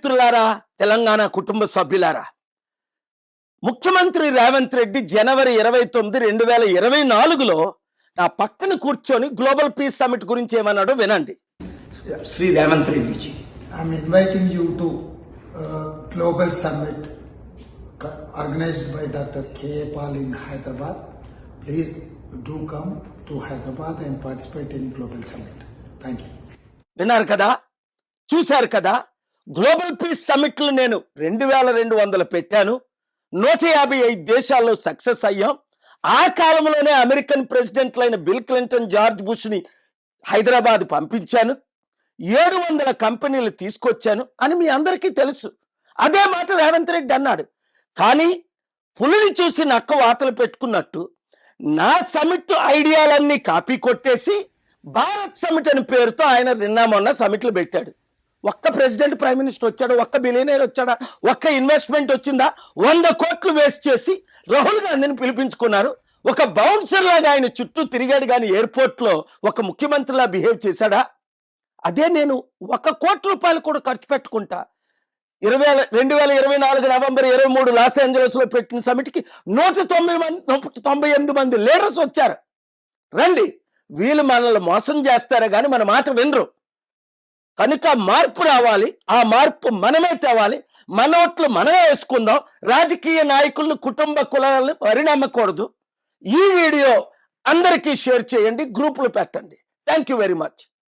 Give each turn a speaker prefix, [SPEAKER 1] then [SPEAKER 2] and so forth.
[SPEAKER 1] మిత్రులారా తెలంగాణ కుటుంబ సభ్యులారా. ముఖ్యమంత్రి రేవంత్ రెడ్డి జనవరి ఇరవై తొమ్మిది రెండు వేల ఇరవై నాలుగులో నా పక్కన కూర్చొని గ్లోబల్ పీస్ సమిట్ గురించి ఏమన్నాడో వినండి.
[SPEAKER 2] శ్రీ రేవంత్ రెడ్డి
[SPEAKER 1] ఇన్వైటింగ్ కదా? చూశారు కదా? గ్లోబల్ పీస్ సమిట్లు నేను రెండు వేల రెండు వందలు పెట్టాను. నూట యాభై ఐదు దేశాల్లో సక్సెస్ అయ్యాం. ఆ కాలంలోనే అమెరికన్ ప్రెసిడెంట్లైన బిల్ క్లింటన్ జార్జ్ బుష్ని హైదరాబాద్ పంపించాను. ఏడు వందల కంపెనీలు తీసుకొచ్చాను అని మీ అందరికీ తెలుసు. అదే మాట రేవంత్ రెడ్డి అన్నాడు. కానీ పులిని చూసి నక్క వాతలు పెట్టుకున్నట్టు నా సమిట్ ఐడియాలన్నీ కాపీ కొట్టేసి భారత్ సమిట్ అని పేరుతో ఆయన నిన్న మొన్న సమిట్లు పెట్టాడు. ఒక్క ప్రెసిడెంట్ ప్రైమ్ మినిస్టర్ వచ్చాడు? ఒక్క బిలియనర్ వచ్చాడా? ఒక్క ఇన్వెస్ట్మెంట్ వచ్చిందా? వంద కోట్లు వేస్ట్ చేసి రాహుల్ గాంధీని పిలిపించుకున్నారు. ఒక బౌన్సర్ లాగా ఆయన చుట్టూ తిరిగాడు కానీ ఎయిర్పోర్ట్లో ఒక ముఖ్యమంత్రిలా బిహేవ్ చేశాడా? అదే నేను ఒక కోటి రూపాయలు కూడా ఖర్చు పెట్టుకుంటా. ఇరవై రెండు వేల ఇరవై నాలుగు నవంబర్ ఇరవై మూడు లాస్ ఏంజలస్లో పెట్టిన సమిట్కి నూట తొంభై మంది తొంభై ఎనిమిది మంది లీడర్స్ వచ్చారు. రండి. వీళ్ళు మనల్ని మోసం చేస్తారే కానీ మన మాట వినరు. కనుక మార్పు రావాలి. ఆ మార్పు మనమే తేవాలి. మన ఓట్లు మనమే వేసుకుందాం. రాజకీయ నాయకులను కుటుంబ కులాలను పరిణామకూడదు. ఈ వీడియో అందరికీ షేర్ చేయండి. గ్రూపులు పెట్టండి. Thank you very much.